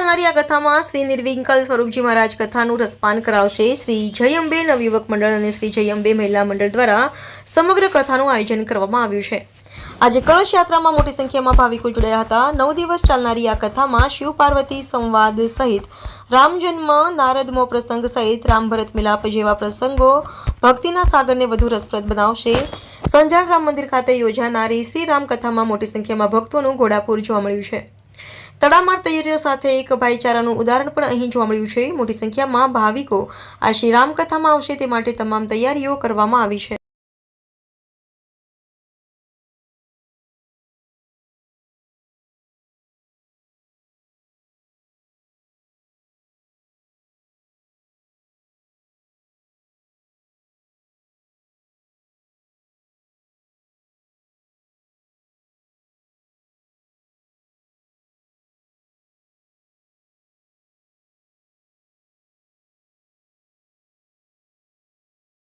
ચાલનારી આ કથામાં શ્રી નિર્વિંકલ સ્વરૂપજી મહારાજ કથાનું રસપાન કરાવશે. શ્રી જય અંબે નવયુવક મંડળ અને શ્રી જયંબે મહિલા મંડળ દ્વારા સમગ્ર કથાનું આયોજન કરવામાં આવ્યું છે. આજે કળશ યાત્રામાં મોટી સંખ્યામાં ભાવિકો જોડાયા હતા. નવ દિવસ ચાલનારી આ કથામાં શિવ પાર્વતી સંવાદ સહિત રામ જન્મ નારદમો પ્રસંગ સહિત રામ ભરત મિલાપ જેવા પ્રસંગો ભક્તિના સાગરને વધુ રસપ્રદ બનાવશે. સંજાણ રામ મંદિર ખાતે યોજાનારી શ્રી રામ કથામાં મોટી સંખ્યામાં ભક્તોનું ઘોડાપુર જોવા મળ્યું છે. તડામાર તૈયારીઓ સાથે એક ભાઈચારાનું ઉદાહરણ પણ અહીં જોવા મળ્યું છે. મોટી સંખ્યામાં ભાવિકો આ શ્રી રામકથામાં આવશે તે માટે તમામ તૈયારીઓ કરવામાં આવી છે.